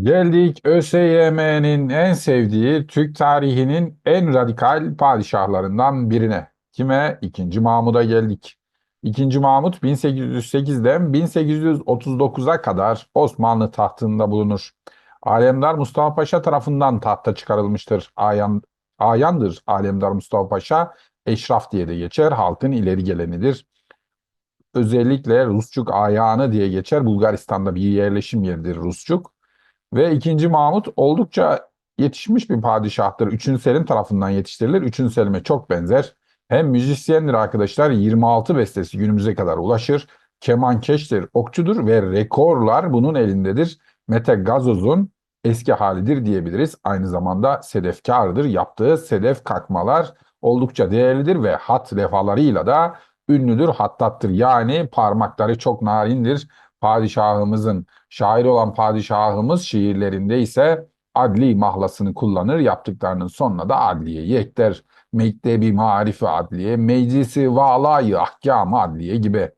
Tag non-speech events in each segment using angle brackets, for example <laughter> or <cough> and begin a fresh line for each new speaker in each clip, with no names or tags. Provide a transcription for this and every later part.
Geldik ÖSYM'nin en sevdiği Türk tarihinin en radikal padişahlarından birine. Kime? İkinci Mahmud'a geldik. İkinci Mahmud 1808'den 1839'a kadar Osmanlı tahtında bulunur. Alemdar Mustafa Paşa tarafından tahta çıkarılmıştır. Ayan, ayandır Alemdar Mustafa Paşa. Eşraf diye de geçer. Halkın ileri gelenidir. Özellikle Rusçuk ayağını diye geçer. Bulgaristan'da bir yerleşim yeridir Rusçuk. Ve 2. Mahmut oldukça yetişmiş bir padişahtır. 3. Selim tarafından yetiştirilir. 3. Selim'e çok benzer. Hem müzisyendir arkadaşlar 26 bestesi günümüze kadar ulaşır. Kemankeştir, okçudur ve rekorlar bunun elindedir. Mete Gazoz'un eski halidir diyebiliriz. Aynı zamanda sedefkardır. Yaptığı sedef kakmalar oldukça değerlidir ve hat lefalarıyla da ünlüdür, hattattır. Yani parmakları çok narindir. Padişahımızın, şair olan padişahımız şiirlerinde ise adli mahlasını kullanır. Yaptıklarının sonuna da adliyeyi ekler. Mektebi marifi adliye, meclisi valayı ahkam adliye gibi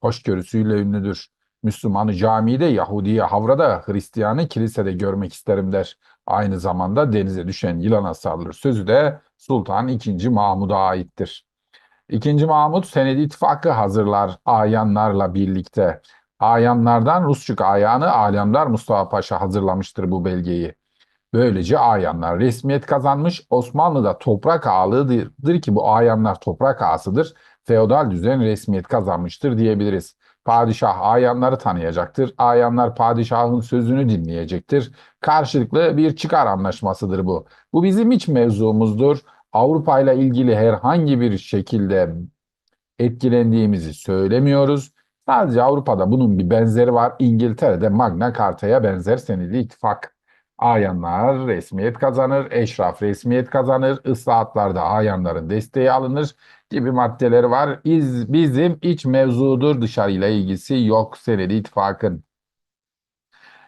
hoşgörüsüyle ünlüdür. Müslümanı camide, Yahudi'ye havrada, Hristiyanı kilisede görmek isterim der. Aynı zamanda denize düşen yılana sarılır. Sözü de Sultan II. Mahmud'a aittir. İkinci Mahmut Senedi İttifakı hazırlar ayanlarla birlikte. Ayanlardan Rusçuk ayağını Alemdar Mustafa Paşa hazırlamıştır bu belgeyi. Böylece ayanlar resmiyet kazanmış. Osmanlı'da toprak ağalığıdır ki bu ayanlar toprak ağasıdır. Feodal düzen resmiyet kazanmıştır diyebiliriz. Padişah ayanları tanıyacaktır. Ayanlar padişahın sözünü dinleyecektir. Karşılıklı bir çıkar anlaşmasıdır bu. Bu bizim iç mevzumuzdur. Avrupa ile ilgili herhangi bir şekilde etkilendiğimizi söylemiyoruz. Sadece Avrupa'da bunun bir benzeri var. İngiltere'de Magna Carta'ya benzer senedi ittifak. Ayanlar resmiyet kazanır, eşraf resmiyet kazanır, ıslahatlarda ayanların desteği alınır gibi maddeleri var. İz, bizim iç mevzudur dışarıyla ilgisi yok senedi ittifakın.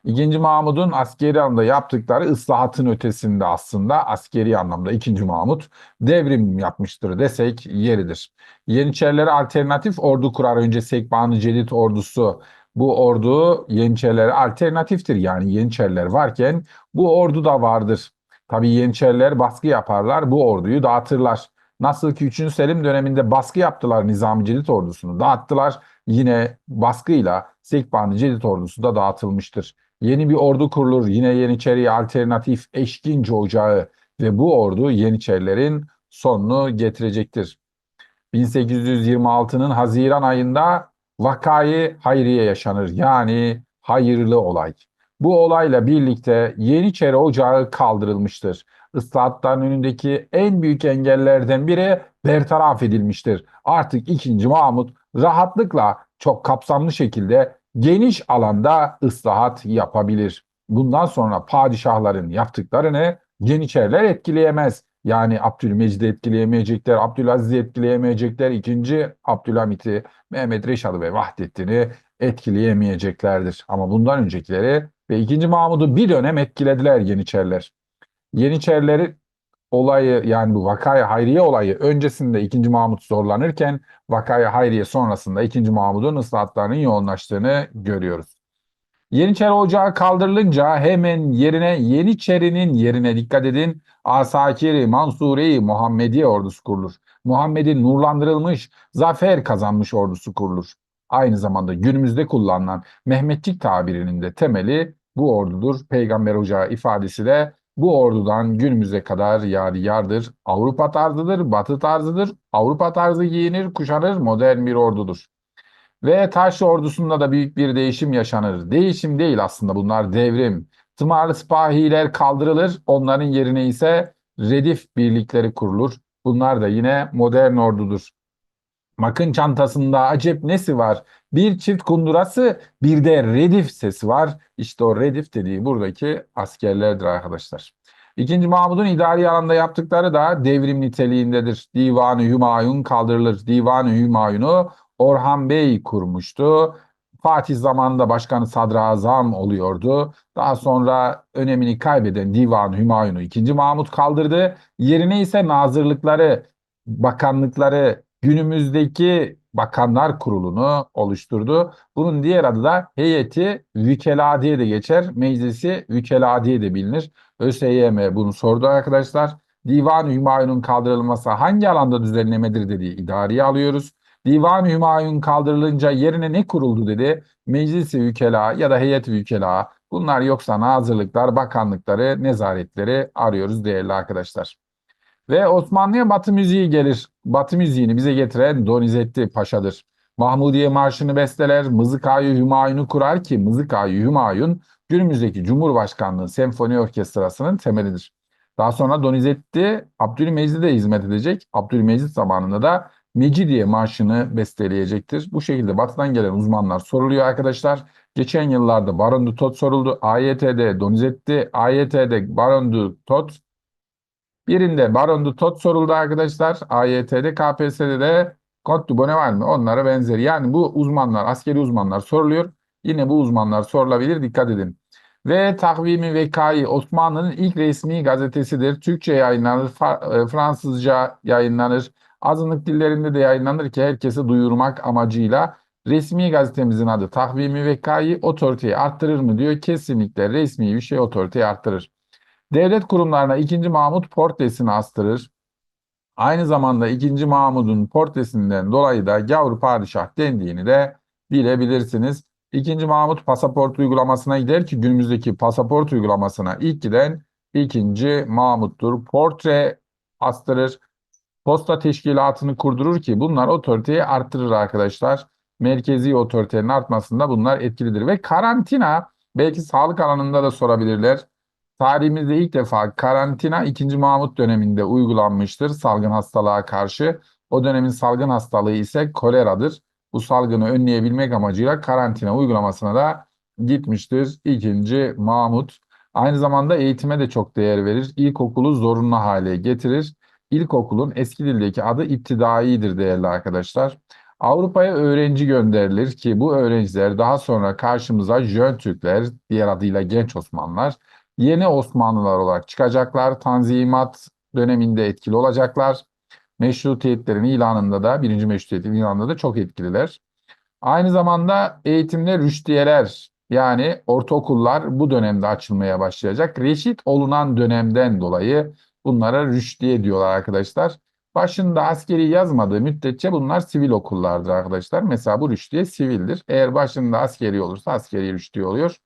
İkinci Mahmud'un askeri anlamda yaptıkları ıslahatın ötesinde aslında askeri anlamda ikinci Mahmud devrim yapmıştır desek yeridir. Yeniçerilere alternatif ordu kurar önce Sekbanı Cedid ordusu. Bu ordu Yeniçerilere alternatiftir yani Yeniçeriler varken bu ordu da vardır. Tabi Yeniçeriler baskı yaparlar bu orduyu dağıtırlar. Nasıl ki 3. Selim döneminde baskı yaptılar Nizami Cedid ordusunu dağıttılar. Yine baskıyla Sekbanı Cedid ordusu da dağıtılmıştır. Yeni bir ordu kurulur. Yine Yeniçeri'ye alternatif eşkinci ocağı ve bu ordu Yeniçerilerin sonunu getirecektir. 1826'nın Haziran ayında vakayı hayriye yaşanır. Yani hayırlı olay. Bu olayla birlikte Yeniçeri Ocağı kaldırılmıştır. Islahatların önündeki en büyük engellerden biri bertaraf edilmiştir. Artık 2. Mahmut rahatlıkla çok kapsamlı şekilde geniş alanda ıslahat yapabilir. Bundan sonra padişahların yaptıklarını Yeniçeriler etkileyemez. Yani Abdülmecid'i etkileyemeyecekler, Abdülaziz'i etkileyemeyecekler, ikinci Abdülhamit'i, Mehmet Reşad'ı ve Vahdettin'i etkileyemeyeceklerdir. Ama bundan öncekileri ve ikinci Mahmud'u bir dönem etkilediler Yeniçeriler. Yeniçerileri olayı yani bu vakaya hayriye olayı öncesinde 2. Mahmut zorlanırken vakaya hayriye sonrasında 2. Mahmud'un ıslahatlarının yoğunlaştığını görüyoruz. Yeniçeri Ocağı kaldırılınca hemen yerine Yeniçeri'nin yerine dikkat edin Asakiri Mansuri Muhammediye ordusu kurulur. Muhammed'in nurlandırılmış, zafer kazanmış ordusu kurulur. Aynı zamanda günümüzde kullanılan Mehmetçik tabirinin de temeli bu ordudur. Peygamber Ocağı ifadesi de bu ordudan günümüze kadar yadigardır. Avrupa tarzıdır, batı tarzıdır. Avrupa tarzı giyinir, kuşanır, modern bir ordudur. Ve Taş ordusunda da büyük bir değişim yaşanır. Değişim değil aslında bunlar devrim. Tımarlı sipahiler kaldırılır, onların yerine ise redif birlikleri kurulur. Bunlar da yine modern ordudur. Makın çantasında acep nesi var? Bir çift kundurası bir de redif sesi var. İşte o redif dediği buradaki askerlerdir arkadaşlar. İkinci Mahmud'un idari alanda yaptıkları da devrim niteliğindedir. Divanı Hümayun kaldırılır. Divanı Hümayun'u Orhan Bey kurmuştu. Fatih zamanında başkanı sadrazam oluyordu. Daha sonra önemini kaybeden Divan Hümayun'u 2. Mahmut kaldırdı. Yerine ise nazırlıkları, bakanlıkları, günümüzdeki Bakanlar Kurulu'nu oluşturdu. Bunun diğer adı da Heyeti Vükela diye de geçer. Meclisi Vükela diye de bilinir. ÖSYM bunu sordu arkadaşlar. Divan-ı Hümayun'un kaldırılması hangi alanda düzenlemedir dediği idariye alıyoruz. Divan-ı Hümayun kaldırılınca yerine ne kuruldu dedi. Meclisi Vükela ya da Heyet Vükela. Bunlar yoksa nazırlıklar, bakanlıkları, nezaretleri arıyoruz değerli arkadaşlar. Ve Osmanlı'ya Batı müziği gelir. Batı müziğini bize getiren Donizetti Paşa'dır. Mahmudiye Marşı'nı besteler, Mızıkayı Hümayun'u kurar ki Mızıkayı Hümayun günümüzdeki Cumhurbaşkanlığı Senfoni Orkestrası'nın temelidir. Daha sonra Donizetti Abdülmecit'e hizmet edecek. Abdülmecit zamanında da Mecidiye Marşı'nı besteleyecektir. Bu şekilde batıdan gelen uzmanlar soruluyor arkadaşlar. Geçen yıllarda Baron du Tot soruldu. AYT'de Donizetti, AYT'de Baron du Tot, Birinde Baron du Tot soruldu arkadaşlar. AYT'de, KPSS'de de Comte du Bonnet var mı? Onlara benzeri. Yani bu uzmanlar, askeri uzmanlar soruluyor. Yine bu uzmanlar sorulabilir. Dikkat edin. Ve Takvimi Vekai Osmanlı'nın ilk resmi gazetesidir. Türkçe yayınlanır, e, Fransızca yayınlanır. Azınlık dillerinde de yayınlanır ki herkese duyurmak amacıyla. Resmi gazetemizin adı Takvimi Vekai otoriteyi arttırır mı diyor. Kesinlikle resmi bir şey otoriteyi arttırır. Devlet kurumlarına 2. Mahmut portresini astırır. Aynı zamanda 2. Mahmud'un portresinden dolayı da gavur padişah dendiğini de bilebilirsiniz. 2. Mahmut pasaport uygulamasına gider ki günümüzdeki pasaport uygulamasına ilk giden 2. Mahmut'tur. Portre astırır. Posta teşkilatını kurdurur ki bunlar otoriteyi arttırır arkadaşlar. Merkezi otoritenin artmasında bunlar etkilidir. Ve karantina belki sağlık alanında da sorabilirler. Tarihimizde ilk defa karantina 2. Mahmut döneminde uygulanmıştır salgın hastalığa karşı. O dönemin salgın hastalığı ise koleradır. Bu salgını önleyebilmek amacıyla karantina uygulamasına da gitmiştir 2. Mahmut. Aynı zamanda eğitime de çok değer verir. İlkokulu zorunlu hale getirir. İlkokulun eski dildeki adı iptidaidir değerli arkadaşlar. Avrupa'ya öğrenci gönderilir ki bu öğrenciler daha sonra karşımıza Jön Türkler, diğer adıyla Genç Osmanlılar, yeni Osmanlılar olarak çıkacaklar. Tanzimat döneminde etkili olacaklar. Meşrutiyetlerin ilanında da, birinci meşrutiyetin ilanında da çok etkililer. Aynı zamanda eğitimde rüştiyeler yani ortaokullar bu dönemde açılmaya başlayacak. Reşit olunan dönemden dolayı bunlara rüştiye diyorlar arkadaşlar. Başında askeri yazmadığı müddetçe bunlar sivil okullardır arkadaşlar. Mesela bu rüştiye sivildir. Eğer başında askeri olursa askeri rüştiye oluyor.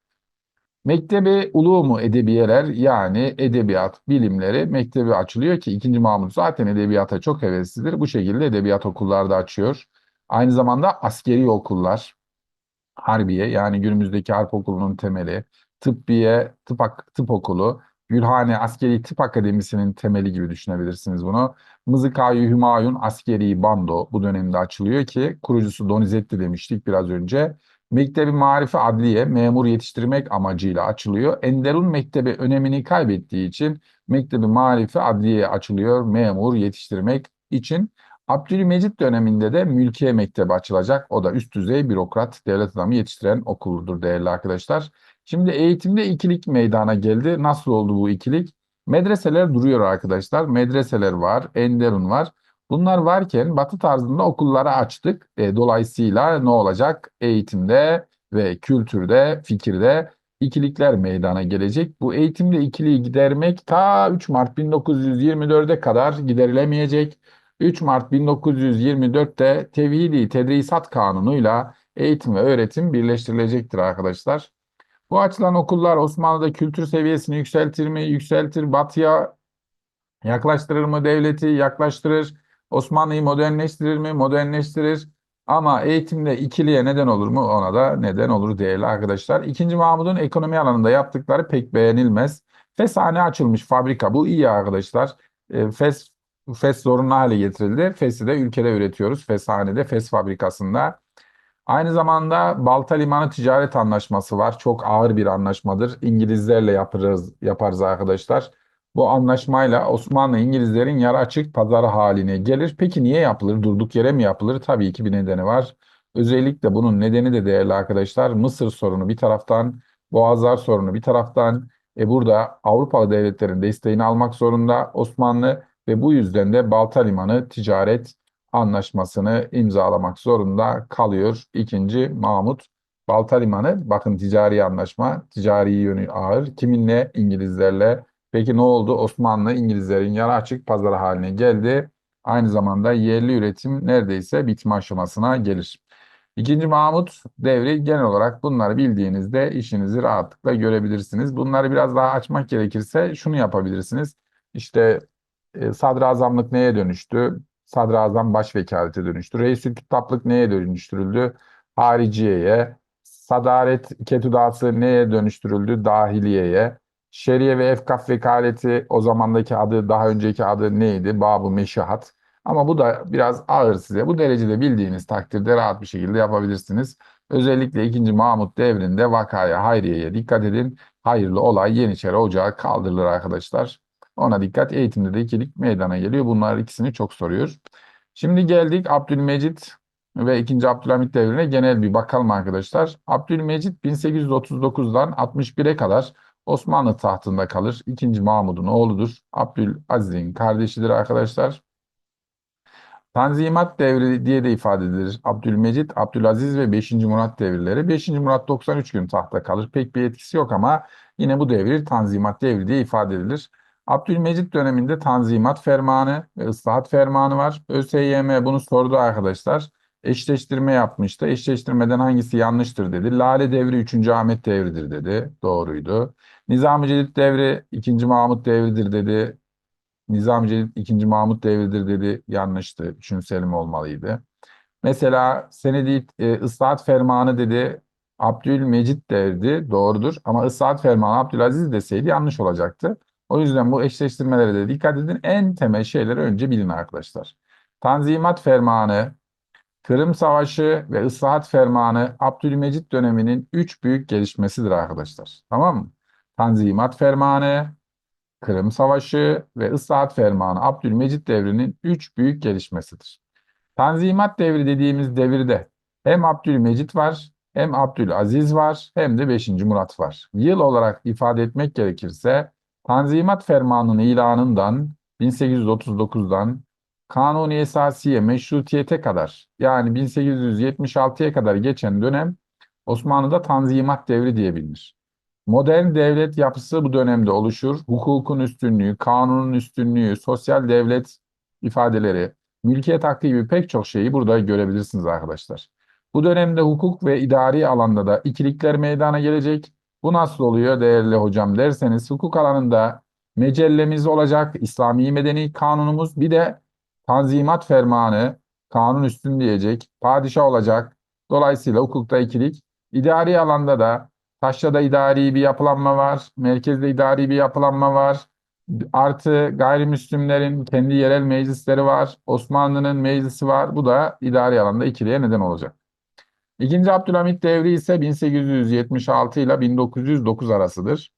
Mektebi Ulumu Edebiyeler yani edebiyat bilimleri mektebi açılıyor ki 2. Mahmut zaten edebiyata çok heveslidir. Bu şekilde edebiyat okulları da açıyor. Aynı zamanda askeri okullar, Harbiye yani günümüzdeki harp okulunun temeli, Tıbbiye, tıp, tıp okulu, Gülhane Askeri Tıp Akademisi'nin temeli gibi düşünebilirsiniz bunu. Mızıkayı Hümayun Askeri Bando bu dönemde açılıyor ki kurucusu Donizetti demiştik biraz önce. Mektebi Marifi Adliye memur yetiştirmek amacıyla açılıyor. Enderun Mektebi önemini kaybettiği için Mektebi Marifi Adliye açılıyor memur yetiştirmek için. Abdülmecit döneminde de Mülkiye Mektebi açılacak. O da üst düzey bürokrat, devlet adamı yetiştiren okuldur değerli arkadaşlar. Şimdi eğitimde ikilik meydana geldi. Nasıl oldu bu ikilik? Medreseler duruyor arkadaşlar. Medreseler var, Enderun var. Bunlar varken Batı tarzında okulları açtık. E, dolayısıyla ne olacak? Eğitimde ve kültürde, fikirde ikilikler meydana gelecek. Bu eğitimde ikiliği gidermek ta 3 Mart 1924'e kadar giderilemeyecek. 3 Mart 1924'te Tevhidi Tedrisat Kanunu'yla eğitim ve öğretim birleştirilecektir arkadaşlar. Bu açılan okullar Osmanlı'da kültür seviyesini yükseltir mi? Yükseltir. Batı'ya yaklaştırır mı devleti? Yaklaştırır. Osmanlı'yı modernleştirir mi? Modernleştirir. Ama eğitimde ikiliye neden olur mu? Ona da neden olur değerli arkadaşlar. İkinci Mahmud'un ekonomi alanında yaptıkları pek beğenilmez. Feshane açılmış fabrika. Bu iyi arkadaşlar. E, Fes, Fes zorunlu hale getirildi. Fes'i de ülkede üretiyoruz. Feshanede, Fes fabrikasında. Aynı zamanda Balta Limanı Ticaret Anlaşması var. Çok ağır bir anlaşmadır. İngilizlerle yaparız, yaparız arkadaşlar. Bu anlaşmayla Osmanlı İngilizlerin yarı açık pazarı haline gelir. Peki niye yapılır? Durduk yere mi yapılır? Tabii ki bir nedeni var. Özellikle bunun nedeni de değerli arkadaşlar Mısır sorunu bir taraftan, Boğazlar sorunu bir taraftan. E burada Avrupa devletlerin desteğini almak zorunda Osmanlı ve bu yüzden de Balta Limanı ticaret Anlaşması'nı imzalamak zorunda kalıyor. İkinci Mahmut Balta Limanı, bakın ticari anlaşma, ticari yönü ağır. Kiminle? İngilizlerle. Peki ne oldu? Osmanlı İngilizlerin yarı açık pazarı haline geldi. Aynı zamanda yerli üretim neredeyse bitme aşamasına gelir. İkinci Mahmut devri genel olarak bunları bildiğinizde işinizi rahatlıkla görebilirsiniz. Bunları biraz daha açmak gerekirse şunu yapabilirsiniz. İşte e, sadrazamlık neye dönüştü? Sadrazam başvekalete dönüştü. Reisül Kütaplık neye dönüştürüldü? Hariciyeye. Sadaret ketudası neye dönüştürüldü? Dahiliyeye. Şeriye ve efkaf vekaleti o zamandaki adı, daha önceki adı neydi? Bab-ı Meşahat. Ama bu da biraz ağır size. Bu derecede bildiğiniz takdirde rahat bir şekilde yapabilirsiniz. Özellikle 2. Mahmut devrinde vakaya, hayriyeye dikkat edin. Hayırlı olay Yeniçeri Ocağı kaldırılır arkadaşlar. Ona dikkat. Eğitimde de ikilik meydana geliyor. Bunlar ikisini çok soruyor. Şimdi geldik Abdülmecit ve 2. Abdülhamit devrine genel bir bakalım arkadaşlar. Abdülmecit 1839'dan 61'e kadar Osmanlı tahtında kalır. 2. Mahmud'un oğludur. Abdülaziz'in kardeşidir arkadaşlar. Tanzimat devri diye de ifade edilir. Abdülmecit, Abdülaziz ve 5. Murat devirleri. 5. Murat 93 gün tahtta kalır. Pek bir etkisi yok ama yine bu devir Tanzimat devri diye ifade edilir. Abdülmecit döneminde Tanzimat Fermanı ve Islahat Fermanı var. ÖSYM bunu sordu arkadaşlar. Eşleştirme yapmıştı. Eşleştirmeden hangisi yanlıştır dedi. Lale devri 3. Ahmet devridir dedi. Doğruydu. Nizam-ı devri 2. Mahmut devridir dedi. Nizam-ı Celil 2. Mahmut devridir dedi. Yanlıştı. 3. Selim olmalıydı. Mesela Senedi e, Islahat Fermanı dedi. Abdülmecit derdi. Doğrudur. Ama Islahat Fermanı Abdülaziz deseydi yanlış olacaktı. O yüzden bu eşleştirmelere de dikkat edin. En temel şeyleri önce bilin arkadaşlar. Tanzimat Fermanı, Kırım Savaşı ve Islahat Fermanı Abdülmecit döneminin üç büyük gelişmesidir arkadaşlar. Tamam mı? Tanzimat Fermanı, Kırım Savaşı ve Islahat Fermanı Abdülmecit devrinin üç büyük gelişmesidir. Tanzimat devri dediğimiz devirde hem Abdülmecit var, hem Abdülaziz var, hem de 5. Murat var. Yıl olarak ifade etmek gerekirse Tanzimat Fermanı'nın ilanından 1839'dan Kanuni Esasiye Meşrutiyete kadar yani 1876'ya kadar geçen dönem Osmanlı'da Tanzimat devri diye bilinir. Modern devlet yapısı bu dönemde oluşur. Hukukun üstünlüğü, kanunun üstünlüğü, sosyal devlet ifadeleri, mülkiyet hakkı gibi pek çok şeyi burada görebilirsiniz arkadaşlar. Bu dönemde hukuk ve idari alanda da ikilikler meydana gelecek. Bu nasıl oluyor değerli hocam derseniz hukuk alanında mecellemiz olacak, İslami Medeni Kanunumuz bir de Tanzimat Fermanı, kanun üstün diyecek, padişah olacak. Dolayısıyla hukukta ikilik. İdari alanda da Taşra'da idari bir yapılanma var, merkezde idari bir yapılanma var. Artı gayrimüslimlerin kendi yerel meclisleri var, Osmanlı'nın meclisi var. Bu da idari alanda ikiliye neden olacak. İkinci Abdülhamit devri ise 1876 ile 1909 arasıdır.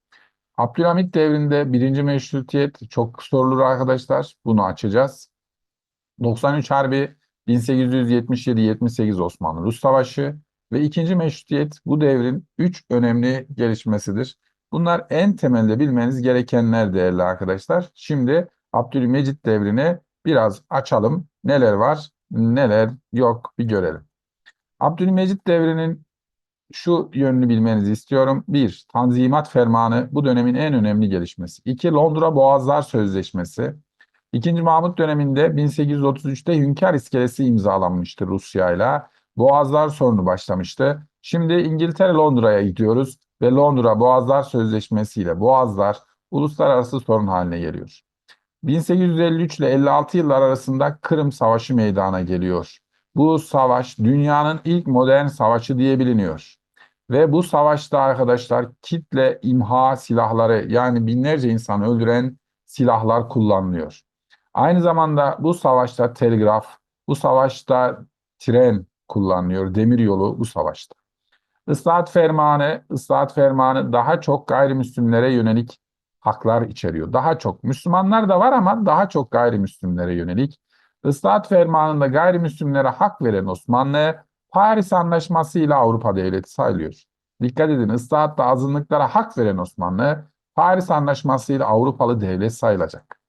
Abdülhamit devrinde birinci meşrutiyet çok sorulur arkadaşlar. Bunu açacağız. 93 Harbi, 1877-78 Osmanlı-Rus Savaşı ve ikinci meşrutiyet bu devrin üç önemli gelişmesidir. Bunlar en temelde bilmeniz gerekenler değerli arkadaşlar. Şimdi Abdülmecit devrini biraz açalım. Neler var, neler yok bir görelim. Abdülmecit devrinin şu yönünü bilmenizi istiyorum. Bir, Tanzimat Fermanı bu dönemin en önemli gelişmesi. İki, Londra Boğazlar Sözleşmesi. İkinci Mahmut döneminde 1833'te Hünkar İskelesi imzalanmıştı Rusya ile. Boğazlar sorunu başlamıştı. Şimdi İngiltere Londra'ya gidiyoruz ve Londra Boğazlar Sözleşmesi ile Boğazlar uluslararası sorun haline geliyor. 1853 ile 56 yıllar arasında Kırım Savaşı meydana geliyor. Bu savaş dünyanın ilk modern savaşı diye biliniyor. Ve bu savaşta arkadaşlar kitle imha silahları yani binlerce insanı öldüren silahlar kullanılıyor. Aynı zamanda bu savaşta telgraf, bu savaşta tren kullanılıyor, demiryolu bu savaşta. Islahat fermanı, ıslahat fermanı daha çok gayrimüslimlere yönelik haklar içeriyor. Daha çok Müslümanlar da var ama daha çok gayrimüslimlere yönelik. Islahat fermanında gayrimüslimlere hak veren Osmanlı, Paris Anlaşması ile Avrupa devleti sayılıyor. Dikkat edin, ıslahatta azınlıklara hak veren Osmanlı, Paris Anlaşması ile Avrupalı devlet sayılacak.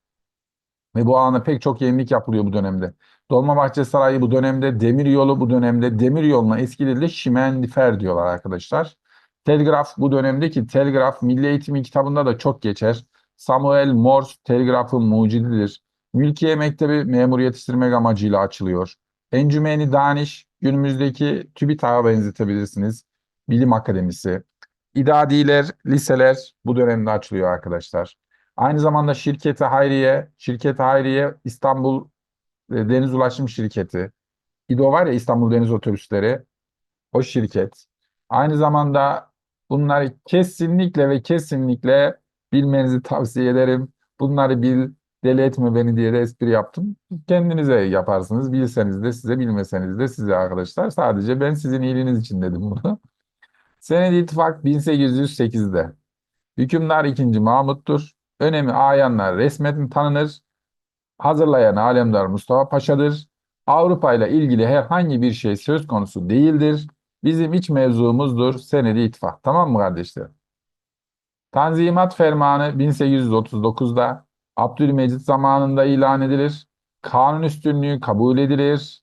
Ve bu alanda pek çok yenilik yapılıyor bu dönemde. Dolmabahçe Sarayı bu dönemde, demiryolu bu dönemde, demiryoluna eski dilde şimendifer diyorlar arkadaşlar. Telgraf bu dönemdeki telgraf milli eğitimin kitabında da çok geçer. Samuel Morse telgrafın mucididir. Mülkiye Mektebi memur yetiştirmek amacıyla açılıyor. Encümeni Daniş günümüzdeki TÜBİTAK'a benzetebilirsiniz. Bilim Akademisi. İdadiler, liseler bu dönemde açılıyor arkadaşlar. Aynı zamanda şirketi Hayriye, şirketi Hayriye İstanbul Deniz Ulaşım Şirketi. İDO var ya İstanbul Deniz Otobüsleri. O şirket. Aynı zamanda bunları kesinlikle ve kesinlikle bilmenizi tavsiye ederim. Bunları bil, deli etme beni diye de espri yaptım. Kendinize yaparsınız. Bilseniz de size, bilmeseniz de size arkadaşlar. Sadece ben sizin iyiliğiniz için dedim bunu. Senedi İttifak 1808'de. Hükümdar 2. Mahmut'tur. Önemi ayanlar resmen tanınır. Hazırlayan Alemdar Mustafa Paşa'dır. Avrupa ile ilgili herhangi bir şey söz konusu değildir. Bizim iç mevzumuzdur. Senedi İttifak. Tamam mı kardeşlerim? Tanzimat Fermanı 1839'da Abdülmecit zamanında ilan edilir. Kanun üstünlüğü kabul edilir.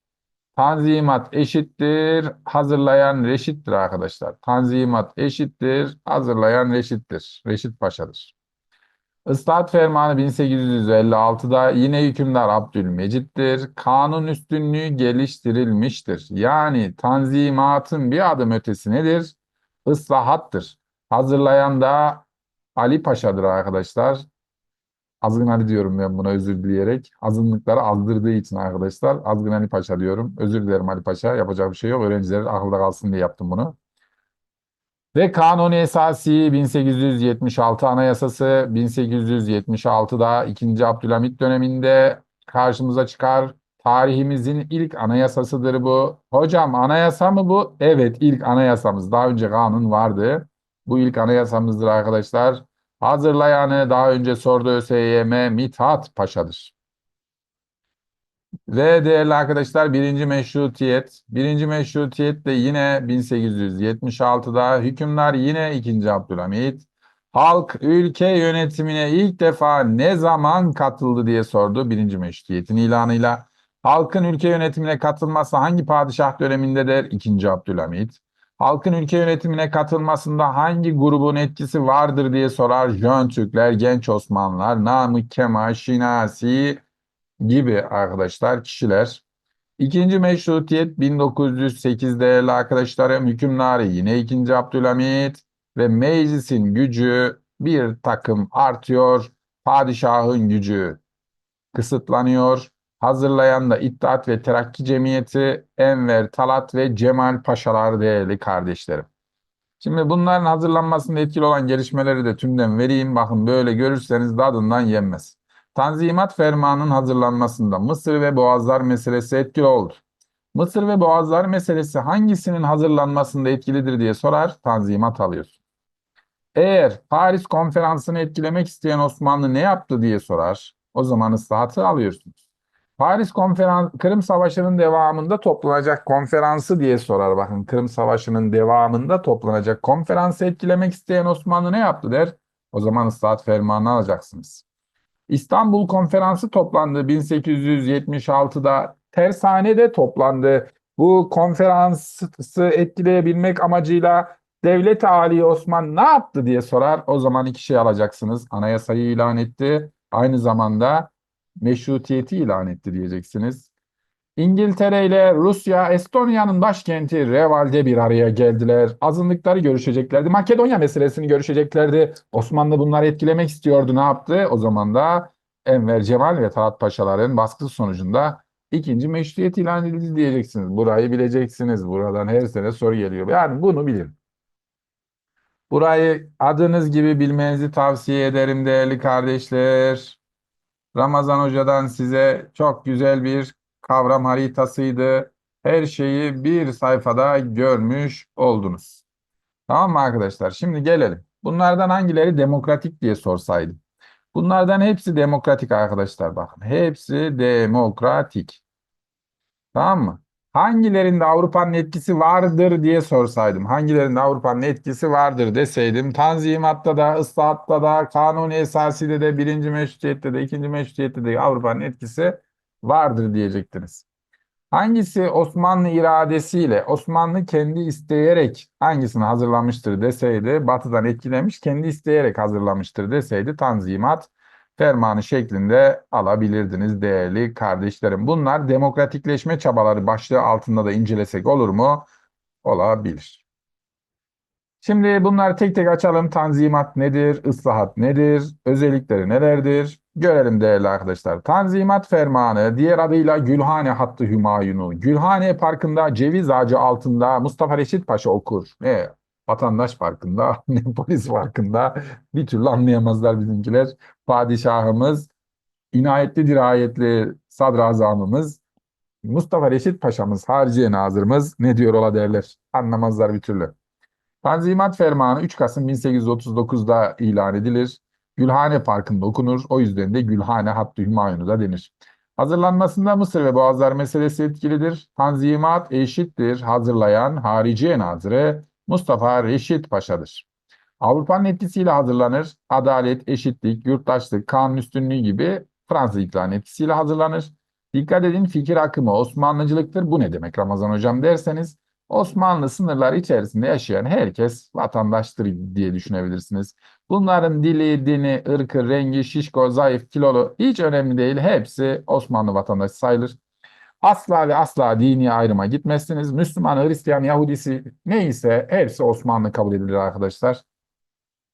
Tanzimat eşittir, hazırlayan reşittir arkadaşlar. Tanzimat eşittir, hazırlayan reşittir. Reşit Paşa'dır. Islahat Fermanı 1856'da yine hükümdar Abdülmecit'tir. Kanun üstünlüğü geliştirilmiştir. Yani tanzimatın bir adım ötesi nedir? Islahattır. Hazırlayan da Ali Paşa'dır arkadaşlar. Azgın Ali diyorum ben buna özür dileyerek. Azınlıkları azdırdığı için arkadaşlar Azgın Ali Paşa diyorum. Özür dilerim Ali Paşa. Yapacak bir şey yok. Öğrenciler akılda kalsın diye yaptım bunu. Ve Kanuni Esası 1876 Anayasası 1876'da 2. Abdülhamit döneminde karşımıza çıkar. Tarihimizin ilk anayasasıdır bu. Hocam anayasa mı bu? Evet ilk anayasamız. Daha önce kanun vardı. Bu ilk anayasamızdır arkadaşlar. Hazırlayanı daha önce sordu ÖSYM Mithat Paşa'dır. Ve değerli arkadaşlar birinci meşrutiyet. Birinci meşrutiyet de yine 1876'da hükümler yine 2. Abdülhamit. Halk ülke yönetimine ilk defa ne zaman katıldı diye sordu birinci meşrutiyetin ilanıyla. Halkın ülke yönetimine katılması hangi padişah dönemindedir? 2. Abdülhamit. Halkın ülke yönetimine katılmasında hangi grubun etkisi vardır diye sorar Jön Türkler, Genç Osmanlılar, Namık Kemal, Şinasi gibi arkadaşlar, kişiler. İkinci meşrutiyet 1908 değerli arkadaşlarım hükümdarı yine 2. Abdülhamit ve meclisin gücü bir takım artıyor. Padişahın gücü kısıtlanıyor. Hazırlayan da İttihat ve Terakki Cemiyeti, Enver, Talat ve Cemal Paşalar değerli kardeşlerim. Şimdi bunların hazırlanmasında etkili olan gelişmeleri de tümden vereyim. Bakın böyle görürseniz dadından yenmez. Tanzimat Fermanı'nın hazırlanmasında Mısır ve Boğazlar meselesi etkili oldu. Mısır ve Boğazlar meselesi hangisinin hazırlanmasında etkilidir diye sorar, Tanzimat alıyorsun. Eğer Paris konferansını etkilemek isteyen Osmanlı ne yaptı diye sorar, o zaman ıslahatı alıyorsunuz. Paris konferans Kırım Savaşı'nın devamında toplanacak konferansı diye sorar bakın. Kırım Savaşı'nın devamında toplanacak konferansı etkilemek isteyen Osmanlı ne yaptı der. O zaman ıslahat fermanı alacaksınız. İstanbul Konferansı toplandı 1876'da. Tersane'de toplandı. Bu konferansı etkileyebilmek amacıyla Devlet Ali Osman ne yaptı diye sorar. O zaman iki şey alacaksınız. Anayasayı ilan etti. Aynı zamanda meşrutiyeti ilan etti diyeceksiniz. İngiltere ile Rusya, Estonya'nın başkenti Reval'de bir araya geldiler. Azınlıkları görüşeceklerdi. Makedonya meselesini görüşeceklerdi. Osmanlı bunları etkilemek istiyordu. Ne yaptı? O zaman da Enver Cemal ve Talat Paşaların baskısı sonucunda ikinci meşruiyet ilan edildi diyeceksiniz. Burayı bileceksiniz. Buradan her sene soru geliyor. Yani bunu bilin. Burayı adınız gibi bilmenizi tavsiye ederim değerli kardeşler. Ramazan Hoca'dan size çok güzel bir kavram haritasıydı. Her şeyi bir sayfada görmüş oldunuz. Tamam mı arkadaşlar? Şimdi gelelim. Bunlardan hangileri demokratik diye sorsaydım. Bunlardan hepsi demokratik arkadaşlar bakın. Hepsi demokratik. Tamam mı? Hangilerinde Avrupa'nın etkisi vardır diye sorsaydım. Hangilerinde Avrupa'nın etkisi vardır deseydim. Tanzimat'ta da, ıslahatta da, kanuni esaside de, birinci meşrutiyette de, ikinci meşrutiyette de Avrupa'nın etkisi vardır diyecektiniz. Hangisi Osmanlı iradesiyle, Osmanlı kendi isteyerek hangisini hazırlamıştır deseydi, Batı'dan etkilemiş, kendi isteyerek hazırlamıştır deseydi Tanzimat fermanı şeklinde alabilirdiniz değerli kardeşlerim. Bunlar demokratikleşme çabaları başlığı altında da incelesek olur mu? Olabilir. Şimdi bunları tek tek açalım. Tanzimat nedir? Islahat nedir? Özellikleri nelerdir? Görelim değerli arkadaşlar. Tanzimat Fermanı, diğer adıyla Gülhane Hattı Hümayunu. Gülhane Parkı'nda ceviz ağacı altında Mustafa Reşit Paşa okur. Ne vatandaş parkında, <laughs> ne polis parkında bir türlü anlayamazlar bizimkiler. Padişahımız, inayetli dirayetli sadrazamımız, Mustafa Reşit Paşa'mız, Harciye Nazırımız ne diyor ola derler. Anlamazlar bir türlü. Tanzimat Fermanı 3 Kasım 1839'da ilan edilir. Gülhane Parkı'nda okunur. O yüzden de Gülhane Hattı Hümayunu da denir. Hazırlanmasında Mısır ve Boğazlar meselesi etkilidir. Tanzimat eşittir. Hazırlayan Hariciye Nazırı Mustafa Reşit Paşa'dır. Avrupa'nın etkisiyle hazırlanır. Adalet, eşitlik, yurttaşlık, kanun üstünlüğü gibi Fransız ihtilalinin etkisiyle hazırlanır. Dikkat edin fikir akımı Osmanlıcılıktır. Bu ne demek Ramazan hocam derseniz Osmanlı sınırları içerisinde yaşayan herkes vatandaştır diye düşünebilirsiniz. Bunların dili, dini, ırkı, rengi, şişko, zayıf, kilolu hiç önemli değil. Hepsi Osmanlı vatandaşı sayılır. Asla ve asla dini ayrıma gitmezsiniz. Müslüman, Hristiyan, Yahudisi neyse hepsi Osmanlı kabul edilir arkadaşlar.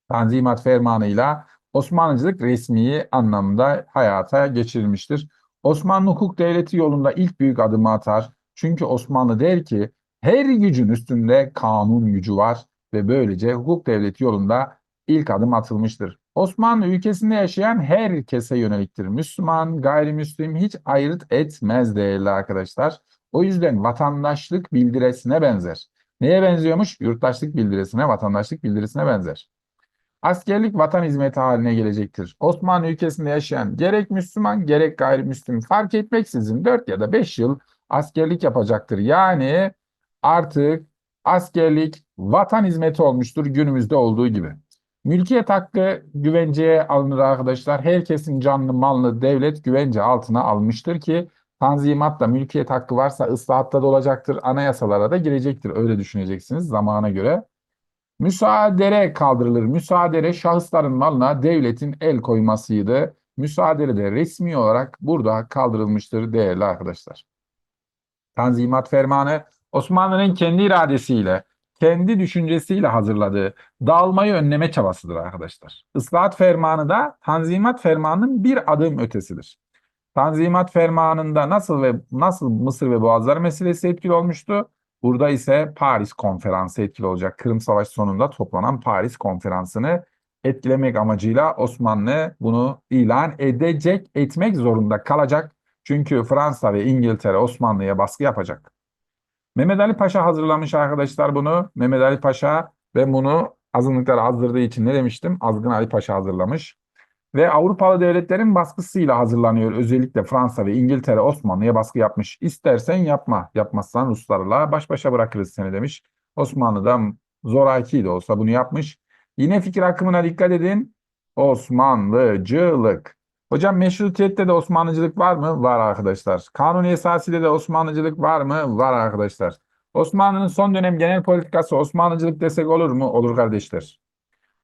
Tanzimat fermanıyla Osmanlıcılık resmi anlamda hayata geçirilmiştir. Osmanlı hukuk devleti yolunda ilk büyük adımı atar. Çünkü Osmanlı der ki her gücün üstünde kanun gücü var ve böylece hukuk devleti yolunda ilk adım atılmıştır. Osmanlı ülkesinde yaşayan herkese yöneliktir. Müslüman, gayrimüslim hiç ayırt etmez değerli arkadaşlar. O yüzden vatandaşlık bildiresine benzer. Neye benziyormuş? Yurttaşlık bildiresine, vatandaşlık bildirisine benzer. Askerlik vatan hizmeti haline gelecektir. Osmanlı ülkesinde yaşayan gerek Müslüman gerek gayrimüslim fark etmeksizin 4 ya da 5 yıl askerlik yapacaktır. Yani artık askerlik vatan hizmeti olmuştur günümüzde olduğu gibi. Mülkiyet hakkı güvenceye alınır arkadaşlar. Herkesin canlı malını devlet güvence altına almıştır ki tanzimatta mülkiyet hakkı varsa ıslahatta da olacaktır. Anayasalara da girecektir. Öyle düşüneceksiniz zamana göre. Müsaadere kaldırılır. Müsaadere şahısların malına devletin el koymasıydı. Müsaadele de resmi olarak burada kaldırılmıştır değerli arkadaşlar. Tanzimat Fermanı Osmanlı'nın kendi iradesiyle, kendi düşüncesiyle hazırladığı dağılmayı önleme çabasıdır arkadaşlar. Islahat Fermanı da Tanzimat Fermanı'nın bir adım ötesidir. Tanzimat Fermanı'nda nasıl ve nasıl Mısır ve Boğazlar meselesi etkili olmuştu? Burada ise Paris Konferansı etkili olacak. Kırım Savaşı sonunda toplanan Paris Konferansı'nı etkilemek amacıyla Osmanlı bunu ilan edecek, etmek zorunda kalacak. Çünkü Fransa ve İngiltere Osmanlı'ya baskı yapacak. Mehmet Ali Paşa hazırlamış arkadaşlar bunu. Mehmet Ali Paşa ve bunu azınlıklar hazırladığı için ne demiştim? Azgın Ali Paşa hazırlamış. Ve Avrupalı devletlerin baskısıyla hazırlanıyor. Özellikle Fransa ve İngiltere Osmanlı'ya baskı yapmış. İstersen yapma, yapmazsan Ruslarla baş başa bırakırız seni demiş. Osmanlı'da zoraki de olsa bunu yapmış. Yine fikir akımına dikkat edin. Osmanlıcılık. Hocam meşrutiyette de Osmanlıcılık var mı? Var arkadaşlar. Kanuni esasıyla de Osmanlıcılık var mı? Var arkadaşlar. Osmanlı'nın son dönem genel politikası Osmanlıcılık desek olur mu? Olur kardeşler.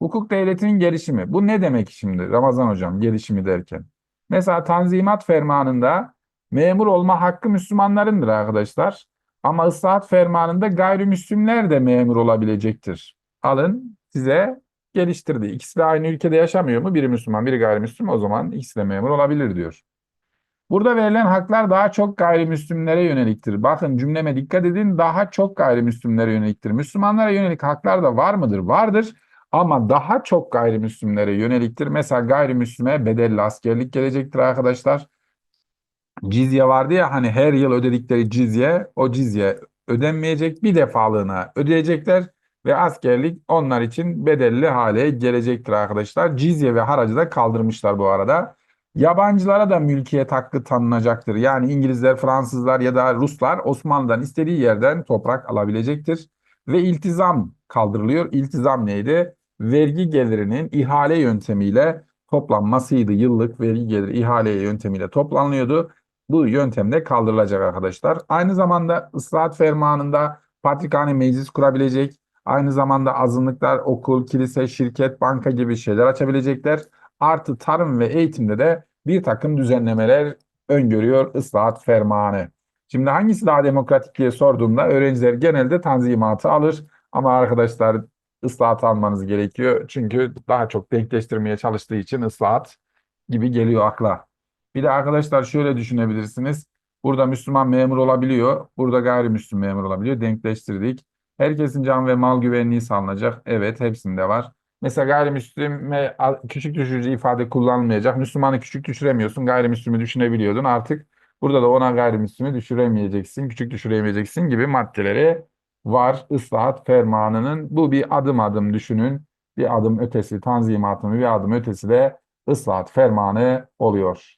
Hukuk devletinin gelişimi. Bu ne demek şimdi Ramazan hocam gelişimi derken? Mesela Tanzimat Fermanı'nda memur olma hakkı Müslümanlarındır arkadaşlar. Ama ıslahat fermanında gayrimüslimler de memur olabilecektir. Alın size geliştirdi. İkisi de aynı ülkede yaşamıyor mu? Biri Müslüman, biri gayrimüslim. O zaman ikisi de memur olabilir diyor. Burada verilen haklar daha çok gayrimüslimlere yöneliktir. Bakın cümleme dikkat edin. Daha çok gayrimüslimlere yöneliktir. Müslümanlara yönelik haklar da var mıdır? Vardır. Ama daha çok gayrimüslimlere yöneliktir. Mesela gayrimüslime bedelli askerlik gelecektir arkadaşlar. Cizye vardı ya hani her yıl ödedikleri cizye, o cizye ödenmeyecek bir defalığına ödeyecekler ve askerlik onlar için bedelli hale gelecektir arkadaşlar. Cizye ve haracı da kaldırmışlar bu arada. Yabancılara da mülkiyet hakkı tanınacaktır. Yani İngilizler, Fransızlar ya da Ruslar Osmanlı'dan istediği yerden toprak alabilecektir. Ve iltizam kaldırılıyor. İltizam neydi? Vergi gelirinin ihale yöntemiyle toplanmasıydı. Yıllık vergi geliri ihale yöntemiyle toplanıyordu. Bu yöntemde kaldırılacak arkadaşlar. Aynı zamanda ıslahat fermanında patrikhane meclis kurabilecek. Aynı zamanda azınlıklar okul, kilise, şirket, banka gibi şeyler açabilecekler. Artı tarım ve eğitimde de bir takım düzenlemeler öngörüyor ıslahat fermanı. Şimdi hangisi daha demokratik diye sorduğumda öğrenciler genelde tanzimatı alır. Ama arkadaşlar ıslahat almanız gerekiyor. Çünkü daha çok denkleştirmeye çalıştığı için ıslahat gibi geliyor akla. Bir de arkadaşlar şöyle düşünebilirsiniz. Burada Müslüman memur olabiliyor. Burada gayrimüslim memur olabiliyor. Denkleştirdik. Herkesin can ve mal güvenliği sağlanacak. Evet hepsinde var. Mesela gayrimüslime küçük düşürücü ifade kullanılmayacak. Müslümanı küçük düşüremiyorsun. Gayrimüslimi düşünebiliyordun. Artık burada da ona gayrimüslimi düşüremeyeceksin. Küçük düşüremeyeceksin gibi maddeleri var ıslahat fermanının. Bu bir adım adım düşünün. Bir adım ötesi tanzimatın bir adım ötesi de ıslahat fermanı oluyor.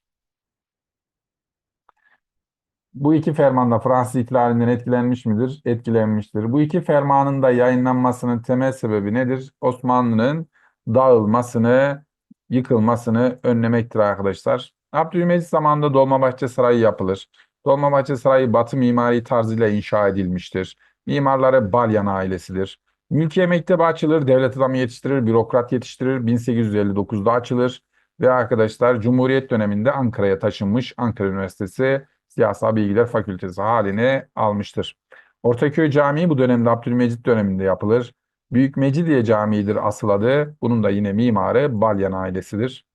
Bu iki ferman da Fransız ihtilalinden etkilenmiş midir? Etkilenmiştir. Bu iki fermanın da yayınlanmasının temel sebebi nedir? Osmanlı'nın dağılmasını, yıkılmasını önlemektir arkadaşlar. Abdülmecit zamanında Dolmabahçe Sarayı yapılır. Dolmabahçe Sarayı Batı mimari tarzıyla inşa edilmiştir. Mimarları Balyan ailesidir. Mülkiye Mektebi açılır, devlet adamı yetiştirir, bürokrat yetiştirir. 1859'da açılır ve arkadaşlar Cumhuriyet döneminde Ankara'ya taşınmış Ankara Üniversitesi Siyasal Bilgiler Fakültesi halini almıştır. Ortaköy Camii bu dönemde Abdülmecit döneminde yapılır. Büyük Mecidiye Camii'dir asıl adı. Bunun da yine mimarı Balyan ailesidir.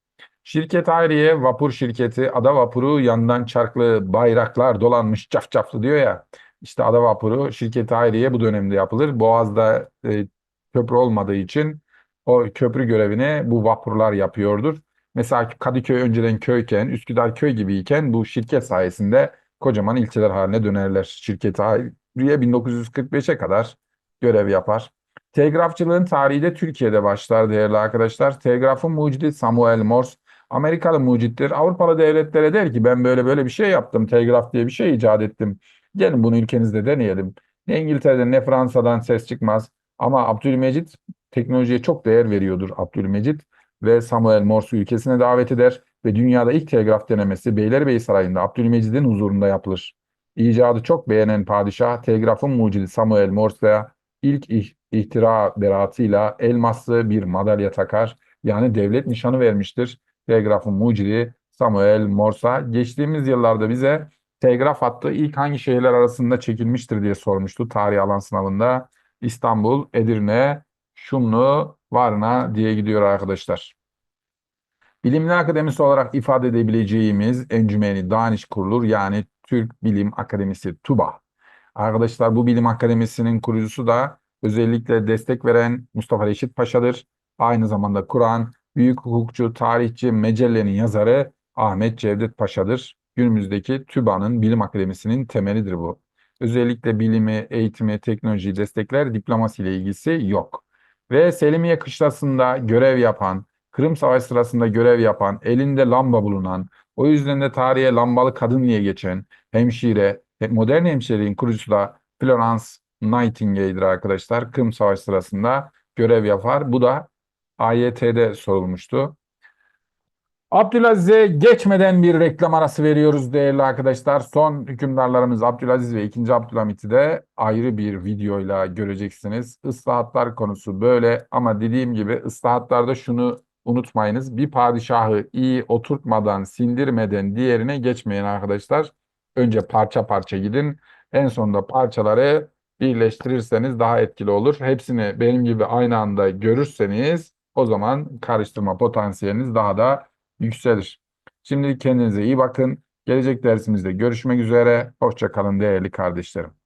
Şirket Hayriye Vapur Şirketi ada vapuru yandan çarklı bayraklar dolanmış cafcaflı diyor ya. İşte ada vapuru Şirket Hayriye bu dönemde yapılır. Boğaz'da e, köprü olmadığı için o köprü görevini bu vapurlar yapıyordur. Mesela Kadıköy önceden köyken, Üsküdar köy gibiyken bu şirket sayesinde kocaman ilçeler haline dönerler. Şirket Hayriye 1945'e kadar görev yapar. Telgrafçılığın tarihi de Türkiye'de başlar değerli arkadaşlar. Telgrafın mucidi Samuel Morse Amerikalı mucittir. Avrupalı devletlere der ki ben böyle böyle bir şey yaptım. Telgraf diye bir şey icat ettim. Gelin bunu ülkenizde deneyelim. Ne İngiltere'den ne Fransa'dan ses çıkmaz. Ama Abdülmecit teknolojiye çok değer veriyordur Abdülmecit ve Samuel Morse'u ülkesine davet eder ve dünyada ilk telgraf denemesi Beylerbeyi Sarayı'nda Abdülmecid'in huzurunda yapılır. İcadı çok beğenen padişah telgrafın mucidi Samuel Morse'ya ilk ihtira beratıyla elmaslı bir madalya takar. Yani devlet nişanı vermiştir. Telgrafın mucidi Samuel Morse geçtiğimiz yıllarda bize telgraf hattı ilk hangi şehirler arasında çekilmiştir diye sormuştu tarih alan sınavında. İstanbul, Edirne, Şumlu, Varna diye gidiyor arkadaşlar. Bilimler Akademisi olarak ifade edebileceğimiz encümeni Daniş kurulur yani Türk Bilim Akademisi TUBA. Arkadaşlar bu bilim akademisinin kurucusu da özellikle destek veren Mustafa Reşit Paşa'dır. Aynı zamanda Kur'an, büyük hukukçu, tarihçi, mecellenin yazarı Ahmet Cevdet Paşa'dır. Günümüzdeki TÜBA'nın bilim akademisinin temelidir bu. Özellikle bilimi, eğitimi, teknolojiyi destekler, diplomasiyle ilgisi yok. Ve Selimiye Kışlası'nda görev yapan, Kırım Savaşı sırasında görev yapan, elinde lamba bulunan, o yüzden de tarihe lambalı kadın diye geçen hemşire, modern hemşireliğin kurucusu da Florence Nightingale'dir arkadaşlar. Kırım Savaşı sırasında görev yapar. Bu da AYT'de sorulmuştu. Abdülaziz'e geçmeden bir reklam arası veriyoruz değerli arkadaşlar. Son hükümdarlarımız Abdülaziz ve 2. Abdülhamit'i de ayrı bir videoyla göreceksiniz. Islahatlar konusu böyle ama dediğim gibi ıslahatlarda şunu unutmayınız. Bir padişahı iyi oturtmadan, sindirmeden diğerine geçmeyin arkadaşlar. Önce parça parça gidin. En sonunda parçaları birleştirirseniz daha etkili olur. Hepsini benim gibi aynı anda görürseniz o zaman karıştırma potansiyeliniz daha da yükselir. Şimdi kendinize iyi bakın. Gelecek dersimizde görüşmek üzere. Hoşçakalın değerli kardeşlerim.